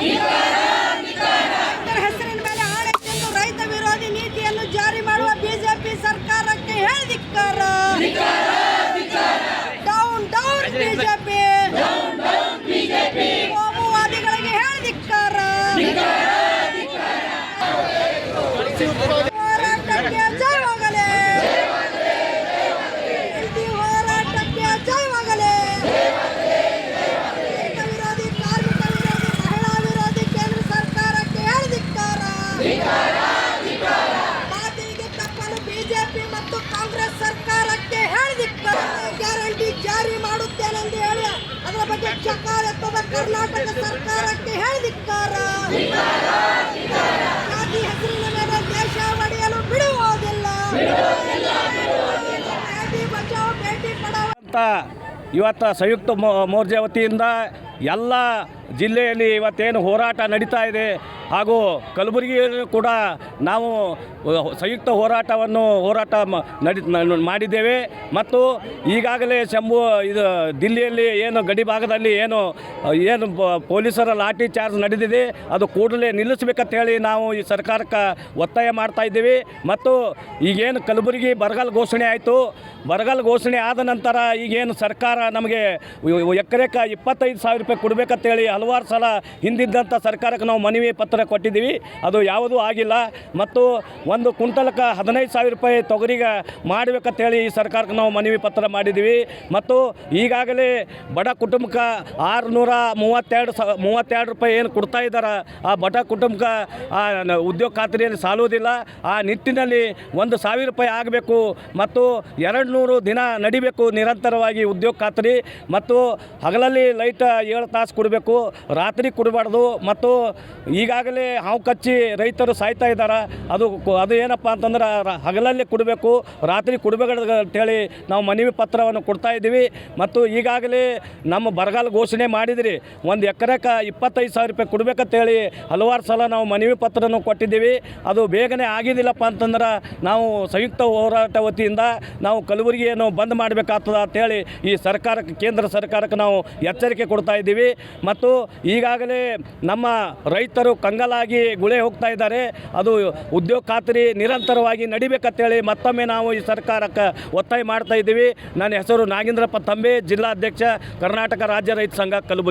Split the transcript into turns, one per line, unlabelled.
ರೈತರ ಕಾಂಗ್ರೆಸ್ ಸರ್ಕಾರಕ್ಕೆ ಹೇಳಿದ ಗ್ಯಾರಂಟಿ ಜಾರಿ ಮಾಡುತ್ತೇನೆಂದು ಹೇಳಿ ಅದರ ಬಗ್ಗೆ ಚಕಾರೆತ್ತದ ಕರ್ನಾಟಕ ಸರ್ಕಾರಕ್ಕೆ ಹೇಳಿದಿಕ್ಕಾರ ಜಾತಿ ಹೆಸರಿನ ಮೇಲೆ ದೇಶ ಒಡೆಯಲು ಬಿಡುವುದಿಲ್ಲ. ಬೇಟಿ ಬಚಾವ್ ಬೇಟಿ ಪಡಾವ್
ಇವತ್ತು ಸಂಯುಕ್ತ ಮೋ- ಮೋರ್ಚಾ ವತಿಯಿಂದ ಎಲ್ಲ ಜಿಲ್ಲೆಯಲ್ಲಿ ಇವತ್ತೇನು ಹೋರಾಟ ನಡೀತಾ ಇದೆ ಹಾಗೂ ಕಲಬುರಗಿಯಲ್ಲೂ ಕೂಡ ನಾವು ಸಂಯುಕ್ತ ಹೋರಾಟವನ್ನು ಹೋರಾಟ ನಡಿ ಮಾಡಿದ್ದೇವೆ. ಮತ್ತು ಈಗಾಗಲೇ ಶಂಭು, ಇದು ದಿಲ್ಲಿಯಲ್ಲಿ ಏನು ಗಡಿ ಭಾಗದಲ್ಲಿ ಏನು ಏನು ಪೊಲೀಸರ ಲಾಠಿ ಚಾರ್ಜ್ ನಡೆದಿದೆ, ಅದು ಕೂಡಲೇ ನಿಲ್ಲಿಸಬೇಕಂತ ಹೇಳಿ ನಾವು ಈ ಸರ್ಕಾರಕ್ಕೆ ಒತ್ತಾಯ ಮಾಡ್ತಾ ಇದ್ದೀವಿ. ಮತ್ತು ಈಗೇನು ಕಲಬುರಗಿ ಬರಗಾಲ ಘೋಷಣೆ ಆಯಿತು. ಬರಗಾಲ ಘೋಷಣೆ ಆದ ನಂತರ ಈಗೇನು ಸರ್ಕಾರ ನಮಗೆ ಎಕರೆಕ ಇಪ್ಪತ್ತೈದು ಸಾವಿರ ರೂಪಾಯಿ ಕೊಡಬೇಕಂತೇಳಿ ಹಲವಾರು ಸಲ ಹಿಂದಿದ್ದಂಥ ಸರ್ಕಾರಕ್ಕೆ ನಾವು ಮನವಿ ಪತ್ರ ಕೊಟ್ಟಿದ್ದೀವಿ. ಅದು ಯಾವುದೂ ಆಗಿಲ್ಲ. ಮತ್ತು ಒಂದು ಕುಂಟಲಕ್ಕೆ ಹದಿನೈದು ಸಾವಿರ ರೂಪಾಯಿ ತೊಗರಿಗೆ ಮಾಡಬೇಕಂತೇಳಿ ಈ ಸರ್ಕಾರಕ್ಕೆ ನಾವು ಮನವಿ ಪತ್ರ ಮಾಡಿದ್ದೀವಿ. ಮತ್ತು ಈಗಾಗಲೇ ಬಡ ಕುಟುಂಬಕ್ಕೆ ಆರುನೂರ ಮೂವತ್ತೆರಡು ಸ, ಮೂವತ್ತೆರಡು ರೂಪಾಯಿ ಏನು ಕೊಡ್ತಾ ಇದ್ದಾರೆ, ಆ ಬಡ ಕುಟುಂಬಕ್ಕೆ, ಆ ಉದ್ಯೋಗ ಖಾತ್ರಿಯಲ್ಲಿ ಸಾಲುವುದಿಲ್ಲ. ಆ ನಿಟ್ಟಿನಲ್ಲಿ ಒಂದು ಸಾವಿರ ರೂಪಾಯಿ ಆಗಬೇಕು ಮತ್ತು ಎರಡು ನೂರು ದಿನ ನಡಿಬೇಕು ನಿರಂತರವಾಗಿ ಉದ್ಯೋಗ ಖಾತ್ರಿ ಮತ್ತು ಹಗಲಲ್ಲಿ ಲೈಟ್ ಏಳು ತಾಸು ಕೊಡಬೇಕು. ರಾತ್ರಿ ಕುಡಬಾರ್ದು ಮತ್ತು ಈಗಾಗಲೇ ಹಾವು ಕಚ್ಚಿ ರೈತರು ಸಾಯ್ತಾ ಇದ್ದಾರೆ? ಅದು ಅದು ಏನಪ್ಪ ಅಂತಂದ್ರೆ ಹಗಲಲ್ಲಿ ಕುಡಬೇಕು, ರಾತ್ರಿ ಕುಡಬೇಕು ಅಂತೇಳಿ ನಾವು ಮನವಿ ಪತ್ರವನ್ನು ಕೊಡ್ತಾ ಇದ್ದೀವಿ. ಮತ್ತು ಈಗಾಗಲೇ ನಮ್ಮ ಬರಗಾಲ ಘೋಷಣೆ ಮಾಡಿದಿರಿ. ಒಂದು ಎಕರೆಗೆ ಇಪ್ಪತ್ತೈದು ಸಾವಿರ ರೂಪಾಯಿ ಕೊಡಬೇಕಂತೇಳಿ ಹಲವಾರು ಸಲ ನಾವು ಮನವಿ ಪತ್ರವನ್ನು ಕೊಟ್ಟಿದ್ದೀವಿ. ಅದು ಬೇಗನೆ ಆಗಿದ್ದಿಲ್ಲಪ್ಪ ಅಂತಂದ್ರೆ ನಾವು ಸಂಯುಕ್ತ ಹೋರಾಟ ವತಿಯಿಂದ ನಾವು ಕಲಬುರಗಿಯನ್ನು ಬಂದ್ ಮಾಡಬೇಕಾಗ್ತದ ಅಂತೇಳಿ ಈ ಸರ್ಕಾರಕ್ಕೆ, ಕೇಂದ್ರ ಸರ್ಕಾರಕ್ಕೆ ನಾವು ಎಚ್ಚರಿಕೆ ಕೊಡ್ತಾ ಇದ್ದೀವಿ. ಮತ್ತು ಈಗಾಗಲೇ ನಮ್ಮ ರೈತರು ಕಂಗಲಾಗಿ ಗುಳೆ ಹೋಗ್ತಾ ಇದ್ದಾರೆ. ಅದು ಉದ್ಯೋಗ ಖಾತ್ರಿ ನಿರಂತರವಾಗಿ ನಡಿಬೇಕಂತೇಳಿ ಮತ್ತೊಮ್ಮೆ ನಾವು ಈ ಸರ್ಕಾರಕ್ಕೆ ಒತ್ತಾಯ ಮಾಡ್ತಾ ಇದ್ದೀವಿ. ನನ್ನ ಹೆಸರು ನಾಗೇಂದ್ರಪ್ಪ ತಂಬೆ, ಜಿಲ್ಲಾಧ್ಯಕ್ಷ, ಕರ್ನಾಟಕ ರಾಜ್ಯ ರೈತ ಸಂಘ ಕಲಬುರಗಿ.